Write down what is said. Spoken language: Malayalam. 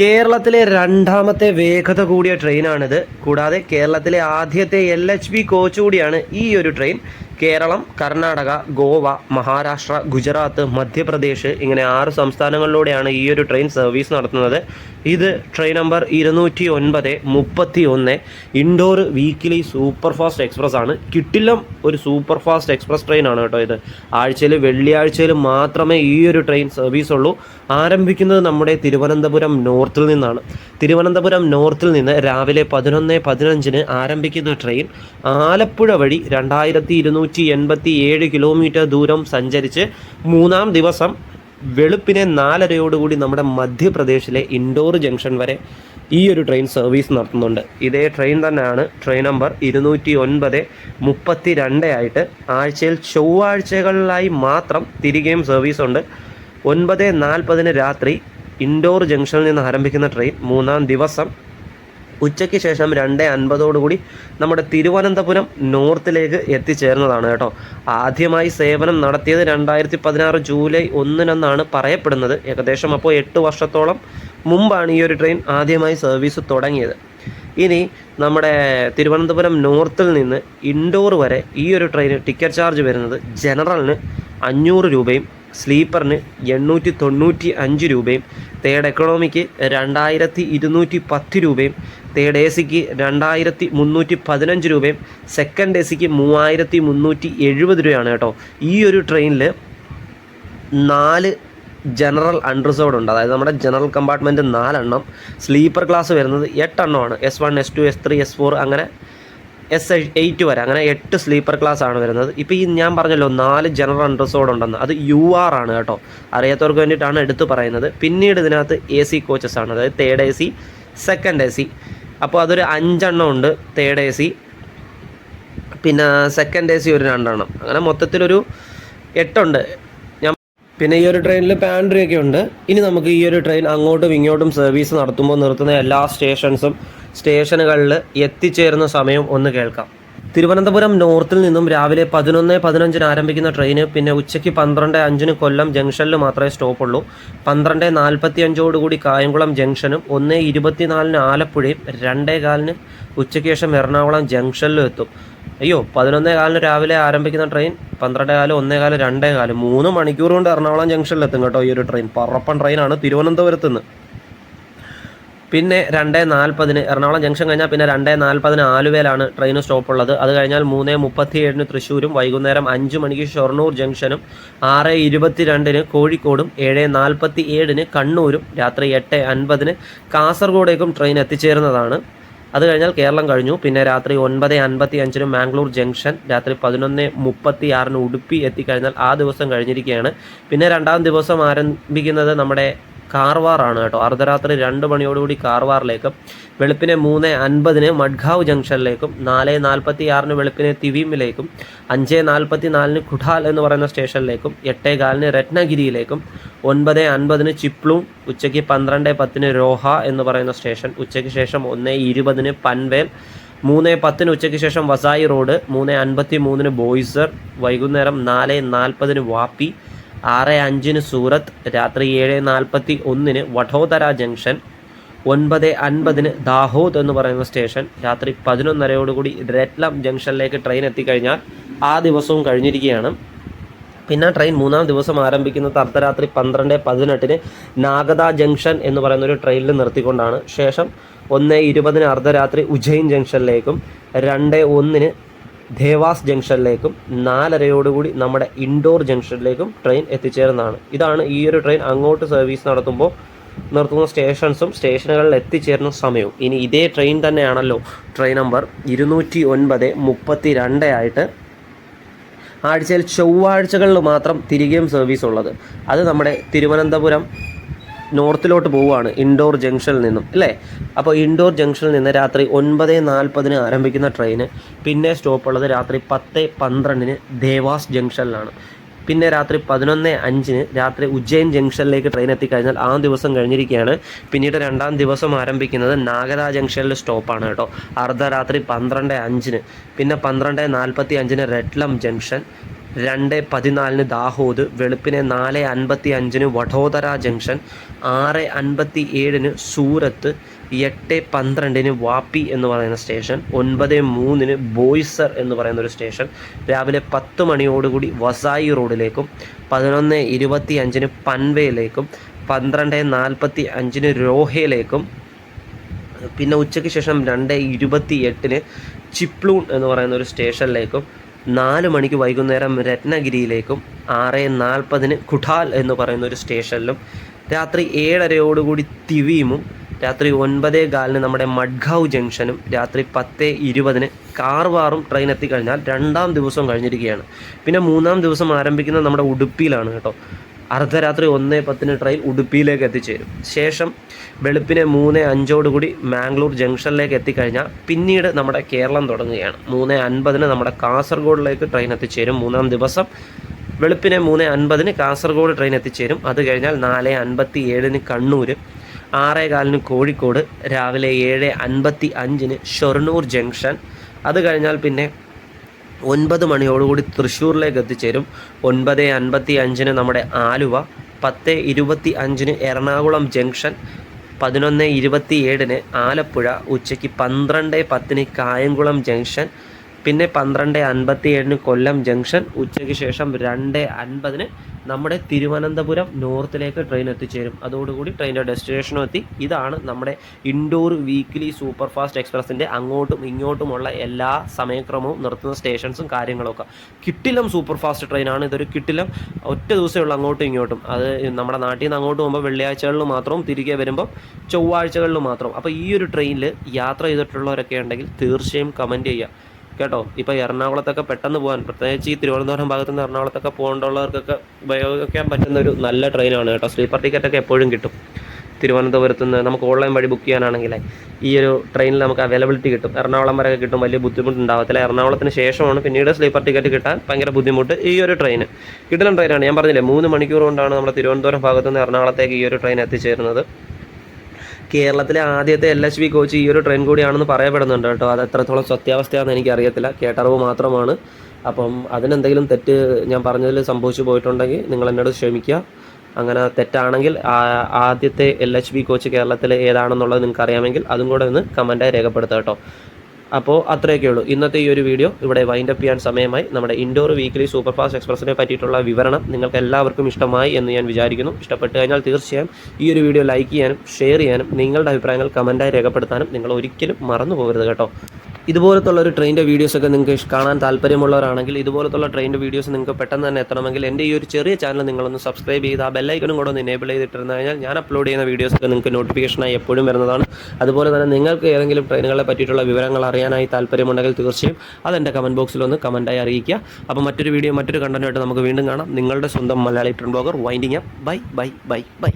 കേരളത്തിലെ രണ്ടാമത്തെ വേഗത കൂടിയ ട്രെയിനാണിത്. കൂടാതെ കേരളത്തിലെ ആദ്യത്തെ എൽ എച്ച് ബി കോച്ച് കൂടിയാണ് ഈ ഒരു ട്രെയിൻ. കേരളം കർണാടക ഗോവ മഹാരാഷ്ട്ര ഗുജറാത്ത് മധ്യപ്രദേശ് ഇങ്ങനെ ആറ് സംസ്ഥാനങ്ങളിലൂടെയാണ് ഈ ഒരു ട്രെയിൻ സർവീസ് നടത്തുന്നത്. ഇത് ട്രെയിൻ നമ്പർ ഇരുന്നൂറ്റി ഒൻപത് മുപ്പത്തി ഒന്ന് Indore weekly super fast express ആണ് കിട്ടില്ലം ഒരു സൂപ്പർ ഫാസ്റ്റ് എക്സ്പ്രസ് ട്രെയിൻ ആണ് കേട്ടോ ഇത്. ആഴ്ചയിൽ വെള്ളിയാഴ്ചയിൽ മാത്രമേ ഈ ഒരു ട്രെയിൻ സർവീസ് ഉള്ളൂ ആരംഭിക്കുന്നത് നമ്മുടെ തിരുവനന്തപുരം നോർത്തിൽ നിന്നാണ്. തിരുവനന്തപുരം നോർത്തിൽ നിന്ന് രാവിലെ പതിനൊന്ന് പതിനഞ്ചിന് ആരംഭിക്കുന്ന ട്രെയിൻ ആലപ്പുഴ വഴി രണ്ടായിരത്തി ഇരുന്നൂറ്റി എൺപത്തി ഏഴ് കിലോമീറ്റർ ദൂരം സഞ്ചരിച്ച് മൂന്നാം ദിവസം വെളുപ്പിനെ നാലരയോടുകൂടി നമ്മുടെ മധ്യപ്രദേശിലെ ഇൻഡോർ ജംഗ്ഷൻ വരെ ഈ ഒരു ട്രെയിൻ സർവീസ് നടത്തുന്നുണ്ട്. ഇതേ ട്രെയിൻ തന്നെയാണ് ട്രെയിൻ നമ്പർ ഇരുന്നൂറ്റി ഒൻപത് മുപ്പത്തി രണ്ട് ആയിട്ട് ആഴ്ചയിൽ ചൊവ്വാഴ്ചകളിലായി മാത്രം തിരികെയും സർവീസ് ഉണ്ട് ഒൻപത് നാൽപ്പതിന് രാത്രി ഇൻഡോർ ജംഗ്ഷനിൽ നിന്ന് ആരംഭിക്കുന്ന ട്രെയിൻ മൂന്നാം ദിവസം ഉച്ചയ്ക്ക് ശേഷം രണ്ട് അൻപതോടുകൂടി നമ്മുടെ തിരുവനന്തപുരം നോർത്തിലേക്ക് എത്തിച്ചേർന്നതാണ് കേട്ടോ. ആദ്യമായി സേവനം നടത്തിയത് രണ്ടായിരത്തി പതിനാറ് ജൂലൈ ഒന്നിനെന്നാണ് പറയപ്പെടുന്നത്. ഏകദേശം അപ്പോൾ എട്ട് വർഷത്തോളം മുമ്പാണ് ഈ ഒരു ട്രെയിൻ ആദ്യമായി സർവീസ് തുടങ്ങിയത്. ഇനി നമ്മുടെ തിരുവനന്തപുരം നോർത്തിൽ നിന്ന് ഇൻഡോർ വരെ ഈ ഒരു ട്രെയിന് ടിക്കറ്റ് ചാർജ് വരുന്നത് ജനറലിന് അഞ്ഞൂറ് രൂപയും സ്ലീപ്പറിന് എണ്ണൂറ്റി തൊണ്ണൂറ്റി അഞ്ച് രൂപയും തേർഡ് എക്കണോമിക്ക് രണ്ടായിരത്തി ഇരുന്നൂറ്റി പത്ത് രൂപയും തേർഡ് എ സിക്ക് രണ്ടായിരത്തി മുന്നൂറ്റി പതിനഞ്ച് രൂപയും സെക്കൻഡ് എ സിക്ക് മൂവായിരത്തി മുന്നൂറ്റി എഴുപത് രൂപയാണ് കേട്ടോ. ഈ ഒരു ട്രെയിനിൽ നാല് ജനറൽ അൺറിസർവ്ഡ് ഉണ്ട്. അതായത് നമ്മുടെ ജനറൽ കമ്പാർട്ട്മെന്റ് നാലെണ്ണം സ്ലീപ്പർ ക്ലാസ് വരുന്നത് എട്ടെണ്ണമാണ്. S one S two S three S four അങ്ങനെ എസ് എയ്റ്റ് വരെ അങ്ങനെ എട്ട് സ്ലീപ്പർ ക്ലാസ് ആണ് വരുന്നത്. ഇപ്പോൾ ഈ ഞാൻ പറഞ്ഞല്ലോ നാല് ജനറൽ അണ്ടർസോഡ് ഉണ്ടെന്ന്. അത് യു ആർ ആണ് കേട്ടോ. അറിയാത്തവർക്ക് വേണ്ടിയിട്ടാണ് എടുത്തു പറയുന്നത്. പിന്നീട് ഇതിനകത്ത് എ സി കോച്ചസ് ആണ്. അതായത് third A C second A C അപ്പോൾ അതൊരു അഞ്ചെണ്ണം ഉണ്ട് തേർഡ് എ സി പിന്നെ സെക്കൻഡ് എ സി ഒരു രണ്ടെണ്ണം. അങ്ങനെ മൊത്തത്തിലൊരു എട്ടുണ്ട്. പിന്നെ ഈ ഒരു ട്രെയിനിൽ പാൻട്രി ഒക്കെ ഉണ്ട്. ഇനി നമുക്ക് ഈ ഒരു ട്രെയിൻ അങ്ങോട്ടും ഇങ്ങോട്ടും സർവീസ് നടത്തുമ്പോൾ നിർത്തുന്ന എല്ലാ സ്റ്റേഷൻസും സ്റ്റേഷനുകളിൽ എത്തിച്ചേരുന്ന സമയം ഒന്ന് കേൾക്കാം. തിരുവനന്തപുരം നോർത്തിൽ നിന്നും രാവിലെ പതിനൊന്ന് പതിനഞ്ചിന് ആരംഭിക്കുന്ന ട്രെയിന് പിന്നെ ഉച്ചയ്ക്ക് പന്ത്രണ്ട് അഞ്ചിന് കൊല്ലം ജംഗ്ഷനിൽ മാത്രമേ സ്റ്റോപ്പുള്ളൂ. പന്ത്രണ്ട് നാൽപ്പത്തി അഞ്ചോടുകൂടി കായംകുളം ജംഗ്ഷനും ഒന്ന് ഇരുപത്തിനാലിന് ആലപ്പുഴയും രണ്ടേ കാലിന് ഉച്ചയ്ക്ക് ശേഷം എറണാകുളം ജംഗ്ഷനിലും എത്തും. അയ്യോ പതിനൊന്നേ കാലിന് രാവിലെ ആരംഭിക്കുന്ന ട്രെയിൻ പന്ത്രണ്ടേ കാലം ഒന്നേ കാലം രണ്ടേ കാലം മൂന്ന് മണിക്കൂർ കൊണ്ട് എറണാകുളം ജംഗ്ഷനിലെത്തും കേട്ടോ ഈ ഒരു ട്രെയിൻ. പറപ്പൻ ട്രെയിനാണ് തിരുവനന്തപുരത്ത് നിന്ന്. പിന്നെ രണ്ടേ നാൽപ്പതിന് എറണാകുളം ജംഗ്ഷൻ കഴിഞ്ഞാൽ പിന്നെ രണ്ടേ നാൽപ്പതിന് ആലുവയിലാണ് ട്രെയിൻ സ്റ്റോപ്പ് ഉള്ളത്. അത് കഴിഞ്ഞാൽ മൂന്ന് മുപ്പത്തി ഏഴിന് തൃശ്ശൂരും വൈകുന്നേരം അഞ്ച് മണിക്ക് ഷൊർണൂർ ജംഗ്ഷനും ആറ് ഇരുപത്തി രണ്ടിന് കോഴിക്കോടും ഏഴ് നാൽപ്പത്തി ഏഴിന് കണ്ണൂരും രാത്രി എട്ട് അൻപതിന് കാസർഗോഡേക്കും ട്രെയിൻ എത്തിച്ചേരുന്നതാണ്. അത് കഴിഞ്ഞാൽ കേരളം കഴിഞ്ഞു. പിന്നെ രാത്രി ഒൻപത് അൻപത്തി അഞ്ചിന് മാംഗ്ലൂർ ജംഗ്ഷൻ രാത്രി പതിനൊന്ന് മുപ്പത്തി ആറിന് ഉടുപ്പി എത്തിക്കഴിഞ്ഞാൽ ആ ദിവസം കഴിഞ്ഞിരിക്കുകയാണ്. പിന്നെ രണ്ടാം ദിവസം ആരംഭിക്കുന്നത് നമ്മുടെ കാർവാറാണ് കേട്ടോ. അർദ്ധരാത്രി രണ്ട് മണിയോടുകൂടി കാർവാറിലേക്കും വെളുപ്പിനെ മൂന്ന് അൻപതിന് മഡ്ഗാവ് ജംഗ്ഷനിലേക്കും നാല് നാൽപ്പത്തി ആറിന് വെളുപ്പിനെ തിവീമിലേക്കും അഞ്ച് നാൽപ്പത്തി നാലിന് ഖുഡാൽ എന്ന് പറയുന്ന സ്റ്റേഷനിലേക്കും എട്ടേ കാലിന് രത്നഗിരിയിലേക്കും ഒൻപത് അൻപതിന് ചിപ്ലൂം ഉച്ചയ്ക്ക് പന്ത്രണ്ട് പത്തിന് രോഹ എന്ന് പറയുന്ന സ്റ്റേഷൻ ഉച്ചയ്ക്ക് ശേഷം ഒന്ന് ഇരുപതിന് പൻവേൽ മൂന്ന് പത്തിന് ഉച്ചയ്ക്ക് ശേഷം വസായി റോഡ് മൂന്ന് അൻപത്തി മൂന്നിന് ബോയ്സർ വൈകുന്നേരം നാല് നാൽപ്പതിന് വാപ്പി ആറ് അഞ്ചിന് സൂറത്ത് രാത്രി ഏഴ് നാൽപ്പത്തി ഒന്നിന് വഡോദര ജംഗ്ഷൻ ഒൻപത് അൻപതിന് ദാഹോദ് എന്ന് പറയുന്ന സ്റ്റേഷൻ രാത്രി പതിനൊന്നരയോടുകൂടി രത്ലം ജംഗ്ഷനിലേക്ക് ട്രെയിൻ എത്തിക്കഴിഞ്ഞാൽ ആ ദിവസവും കഴിഞ്ഞിരിക്കുകയാണ്. പിന്നെ ട്രെയിൻ മൂന്നാം ദിവസം ആരംഭിക്കുന്നത് അർദ്ധരാത്രി പന്ത്രണ്ട് പതിനെട്ടിന് നാഗദ ജംഗ്ഷൻ എന്ന് പറയുന്ന ഒരു ട്രെയിനിൽ നിർത്തിക്കൊണ്ടാണ്. ശേഷം ഒന്ന് ഇരുപതിന് അർദ്ധരാത്രി ഉജ്ജയിൻ ജംഗ്ഷനിലേക്കും രണ്ട് ഒന്നിന് ദേവാസ് ജംഗ്ഷനിലേക്കും നാലരയോടുകൂടി നമ്മുടെ ഇൻഡോർ ജംഗ്ഷനിലേക്കും ട്രെയിൻ എത്തിച്ചേരുന്നതാണ്. ഇതാണ് ഈ ഒരു ട്രെയിൻ അങ്ങോട്ട് സർവീസ് നടത്തുമ്പോൾ നിർത്തുന്ന സ്റ്റേഷൻസും സ്റ്റേഷനുകളിൽ എത്തിച്ചേരുന്ന സമയവും. ഇനി ഇതേ ട്രെയിൻ തന്നെയാണല്ലോ. ട്രെയിൻ നമ്പർ ഇരുന്നൂറ്റി ഒൻപത് മുപ്പത്തി രണ്ട് ആയിട്ട് ആഴ്ചയിൽ ചൊവ്വാഴ്ചകളിൽ മാത്രം തിരികെയും സർവീസ് ഉള്ളത്. അത് നമ്മുടെ തിരുവനന്തപുരം നോർത്തിലോട്ട് പോവുകയാണ് ഇൻഡോർ ജംഗ്ഷനിൽ നിന്നും അല്ലേ? അപ്പോൾ ഇൻഡോർ ജംഗ്ഷനിൽ നിന്ന് രാത്രി ഒൻപത് നാൽപ്പതിന് ആരംഭിക്കുന്ന ട്രെയിന് പിന്നെ സ്റ്റോപ്പ് ഉള്ളത് രാത്രി പത്ത് പന്ത്രണ്ടിന് ദേവാസ് ജംഗ്ഷനിലാണ്. പിന്നെ രാത്രി പതിനൊന്ന് അഞ്ചിന് രാത്രി ഉജ്ജയിൻ ജംഗ്ഷനിലേക്ക് ട്രെയിൻ എത്തിക്കഴിഞ്ഞാൽ ആ ദിവസം കഴിഞ്ഞിരിക്കുകയാണ്. പിന്നീട് രണ്ടാം ദിവസം ആരംഭിക്കുന്നത് നാഗദ ജംഗ്ഷനിൽ സ്റ്റോപ്പാണ് കേട്ടോ. അർദ്ധരാത്രി പന്ത്രണ്ട് അഞ്ചിന്. പിന്നെ പന്ത്രണ്ട് നാൽപ്പത്തി അഞ്ചിന് റെഡ്ലം ജംഗ്ഷൻ രണ്ട് പതിനാലിന് ദാഹോദ് വെളുപ്പിനെ നാല് അൻപത്തി അഞ്ചിന് വഡോദര ജംഗ്ഷൻ ആറ് അൻപത്തി ഏഴിന് സൂറത്ത് എട്ട് പന്ത്രണ്ടിന് വാപ്പി എന്ന് പറയുന്ന സ്റ്റേഷൻ ഒൻപത് മൂന്നിന് ബോയ്സർ എന്ന് പറയുന്ന ഒരു സ്റ്റേഷൻ രാവിലെ പത്ത് മണിയോടുകൂടി വസായി റോഡിലേക്കും പതിനൊന്ന് ഇരുപത്തി അഞ്ചിന് പൻവയിലേക്കും പന്ത്രണ്ട് നാൽപ്പത്തി അഞ്ചിന് രോഹയിലേക്കും പിന്നെ ഉച്ചയ്ക്ക് ശേഷം രണ്ട് ഇരുപത്തി എട്ടിന് ചിപ്ലൂൺ എന്ന് പറയുന്ന ഒരു സ്റ്റേഷനിലേക്കും നാല് മണിക്ക് വൈകുന്നേരം രത്നഗിരിയിലേക്കും ആറ് നാൽപ്പതിന് കുഠാൽ എന്ന് പറയുന്ന ഒരു സ്റ്റേഷനിലും രാത്രി ഏഴരയോടുകൂടി തിവിയുമും രാത്രി ഒൻപതേ കാലിന് നമ്മുടെ മഡ്ഗാവ് ജംഗ്ഷനും രാത്രി പത്ത് ഇരുപതിന് കാർവാറും ട്രെയിൻ എത്തിക്കഴിഞ്ഞാൽ രണ്ടാം ദിവസം കഴിഞ്ഞിരിക്കുകയാണ്. പിന്നെ മൂന്നാം ദിവസം ആരംഭിക്കുന്നത് നമ്മുടെ ഉടുപ്പിയിലാണ് കേട്ടോ. അർദ്ധരാത്രി ഒന്ന് പത്തിന് ട്രെയിൻ ഉടുപ്പിയിലേക്ക് എത്തിച്ചേരും. ശേഷം വെളുപ്പിനെ മൂന്ന് അഞ്ചോടുകൂടി മാംഗ്ലൂർ ജംഗ്ഷനിലേക്ക് എത്തിക്കഴിഞ്ഞാൽ പിന്നീട് നമ്മുടെ കേരളം തുടങ്ങുകയാണ്. മൂന്ന് അൻപതിന് നമ്മുടെ കാസർഗോഡിലേക്ക് ട്രെയിൻ എത്തിച്ചേരും. മൂന്നാം ദിവസം വെളുപ്പിനെ മൂന്ന് അൻപതിന് കാസർഗോഡ് ട്രെയിൻ എത്തിച്ചേരും. അത് കഴിഞ്ഞാൽ നാല് അൻപത്തി ഏഴിന് കണ്ണൂർ ആറേ കാലിന് കോഴിക്കോട് രാവിലെ ഏഴ് അൻപത്തി അഞ്ചിന് ഷൊർണൂർ ജംഗ്ഷൻ. അത് കഴിഞ്ഞാൽ പിന്നെ ഒൻപത് മണിയോടുകൂടി തൃശ്ശൂരിലേക്ക് എത്തിച്ചേരും ഒൻപത് അൻപത്തി അഞ്ചിന് നമ്മുടെ ആലുവ പത്ത് ഇരുപത്തി അഞ്ചിന് എറണാകുളം ജംഗ്ഷൻ പതിനൊന്ന് ഇരുപത്തി ഏഴിന് ആലപ്പുഴ ഉച്ചയ്ക്ക് പന്ത്രണ്ട് പത്തിന് കായംകുളം ജംഗ്ഷൻ പിന്നെ പന്ത്രണ്ട് അൻപത്തി ഏഴിന് കൊല്ലം ജംഗ്ഷൻ ഉച്ചയ്ക്ക് ശേഷം രണ്ട് അൻപതിന് നമ്മുടെ തിരുവനന്തപുരം നോർത്തിലേക്ക് ട്രെയിൻ എത്തിച്ചേരും. അതോടുകൂടി ട്രെയിനിന്റെ ഡെസ്റ്റിനേഷനും എത്തി. ഇതാണ് നമ്മുടെ ഇൻഡോർ വീക്ക്ലി സൂപ്പർ ഫാസ്റ്റ് എക്സ്പ്രസിന്റെ അങ്ങോട്ടും ഇങ്ങോട്ടുമുള്ള എല്ലാ സമയക്രമവും നിർത്തുന്ന സ്റ്റേഷൻസും കാര്യങ്ങളൊക്കെ. കിട്ടിലം സൂപ്പർ ഫാസ്റ്റ് ട്രെയിനാണ് ഇതൊരു കിട്ടിലം ഒറ്റ ദിവസമേ ഉള്ളൂ അങ്ങോട്ടും ഇങ്ങോട്ടും. അത് നമ്മുടെ നാട്ടിൽ നിന്ന് അങ്ങോട്ട് പോകുമ്പോൾ വെള്ളിയാഴ്ചകളിൽ മാത്രം തിരികെ വരുമ്പോൾ ചൊവ്വാഴ്ചകളിൽ മാത്രം അപ്പോൾ ഈ ഒരു ട്രെയിനിൽ യാത്ര ചെയ്തിട്ടുള്ളവരൊക്കെ ഉണ്ടെങ്കിൽ തീർച്ചയായും കമന്റ് ചെയ്യുക. കേട്ടോ. ഇപ്പോൾ എറണാകുളത്തൊക്കെ പെട്ടെന്ന് പോകാൻ പ്രത്യേകിച്ച് ഈ തിരുവനന്തപുരം ഭാഗത്തു നിന്ന് എറണാകുളത്തൊക്കെ പോകേണ്ടുള്ളവർക്കൊക്കെ ഉപയോഗിക്കാൻ പറ്റുന്ന ഒരു നല്ല ട്രെയിനാണ് കേട്ടോ. സ്ലീപ്പർ ടിക്കറ്റ് ഒക്കെ എപ്പോഴും കിട്ടും. തിരുവനന്തപുരത്ത് നിന്ന് നമുക്ക് ഓൺലൈൻ വഴി ബുക്ക് ചെയ്യാനാണെങ്കിൽ ഈ ഒരു ട്രെയിനിൽ നമുക്ക് അവൈലബിലിറ്റി കിട്ടും. എറണാകുളം വരെ കിട്ടും വലിയ ബുദ്ധിമുട്ടുണ്ടാവത്തില്ല. എറണാകുളത്തിന് ശേഷമാണ് പിന്നീട് സ്ലീപ്പർ ടിക്കറ്റ് കിട്ടാൻ ഭയങ്കര ബുദ്ധിമുട്ട് ഈ ഒരു ട്രെയിൻ കിട്ടുന്ന ട്രെയിനാണ്. ഞാൻ പറഞ്ഞില്ലേ മൂന്ന് മണിക്കൂർ കൊണ്ടാണ് നമ്മുടെ തിരുവനന്തപുരം ഭാഗത്ത് നിന്ന് എറണാകുളത്തേക്ക് ഈ ഒരു ട്രെയിൻ എത്തിച്ചേരുന്നത്. കേരളത്തിലെ ആദ്യത്തെ എൽ എച്ച് ബി കോച്ച് ഈ ഒരു ട്രെയിൻ കൂടിയാണെന്ന് പറയപ്പെടുന്നുണ്ട് കേട്ടോ. അത് എത്രത്തോളം സത്യാവസ്ഥയാണെന്ന് എനിക്കറിയത്തില്ല. കേട്ടറിവ് മാത്രമാണ്. അപ്പം അതിനെന്തെങ്കിലും തെറ്റ് ഞാൻ പറഞ്ഞതിൽ സംഭവിച്ചു പോയിട്ടുണ്ടെങ്കിൽ നിങ്ങൾ എന്നോട് ക്ഷമിക്കുക. അങ്ങനെ തെറ്റാണെങ്കിൽ ആദ്യത്തെ എൽ എച്ച് ബി കോച്ച് കേരളത്തിൽ ഏതാണെന്നുള്ളത് നിങ്ങൾക്ക് അറിയാമെങ്കിൽ അതും കൂടെ ഒന്ന് കമന്റായി രേഖപ്പെടുത്തുക കേട്ടോ. അപ്പോൾ അത്രയൊക്കെ ഉള്ളൂ. ഇന്നത്തെ ഈ ഒരു വീഡിയോ ഇവിടെ വൈൻഡ് അപ്പ് ചെയ്യാൻ സമയമായി. നമ്മുടെ ഇൻഡോർ വീക്ക്ലി സൂപ്പർഫാസ്റ്റ് എക്സ്പ്രസിനെ പറ്റിയിട്ടുള്ള വിവരണം നിങ്ങൾക്ക് എല്ലാവർക്കും ഇഷ്ടമായി എന്ന് ഞാൻ വിചാരിക്കുന്നു. ഇഷ്ടപ്പെട്ട് കഴിഞ്ഞാൽ തീർച്ചയായും ഈ ഒരു വീഡിയോ ലൈക്ക് ചെയ്യാനും ഷെയർ ചെയ്യാനും നിങ്ങളുടെ അഭിപ്രായങ്ങൾ കമന്റായി രേഖപ്പെടുത്താനും നിങ്ങൾ ഒരിക്കലും മറന്നു പോകരുത് കേട്ടോ. ഇതുപോലത്തുള്ള ഒരു ട്രെയിനിന്റെ വീഡിയോസൊക്കെ നിങ്ങൾക്ക് കാണാൻ താല്പര്യമുള്ളവരാണെങ്കിൽ ഇതുപോലത്തുള്ള ട്രെയിനിന്റെ വീഡിയോസ് നിങ്ങൾക്ക് പെട്ടെന്ന് തന്നെ എത്തണമെങ്കിൽ എന്റെ ഈ ഒരു ചെറിയ ചാനൽ നിങ്ങളൊന്ന് സബ്സ്ക്രൈബ് ചെയ്ത് ആ ബെല്ലൈക്കനും കൂടെ ഒന്ന് എനേബിൾ ചെയ്തിട്ടിരുന്നു കഴിഞ്ഞാൽ ഞാൻ അപ്ലോഡ് ചെയ്യുന്ന വീഡിയോസൊക്കെ നിങ്ങൾക്ക് നോട്ടിഫിക്കേഷനായി എപ്പോഴും വരുന്നതാണ്. അതുപോലെ തന്നെ നിങ്ങൾക്ക് ഏതെങ്കിലും ട്രെയിനുകളെ പറ്റിയിട്ടുള്ള വിവരങ്ങൾ അറിയാനായി താല്പര്യമുണ്ടെങ്കിൽ തീർച്ചയായും അതെന്റെ കമന്റ് ബോക്സിൽ ഒന്ന് കമന്റായി അറിയിക്കുക. അപ്പോൾ മറ്റൊരു വീഡിയോ മറ്റൊരു കണ്ടന്റായിട്ട് നമുക്ക് വീണ്ടും കാണാം. നിങ്ങളുടെ സ്വന്തം Malayali trend blogger winding up bye bye bye bye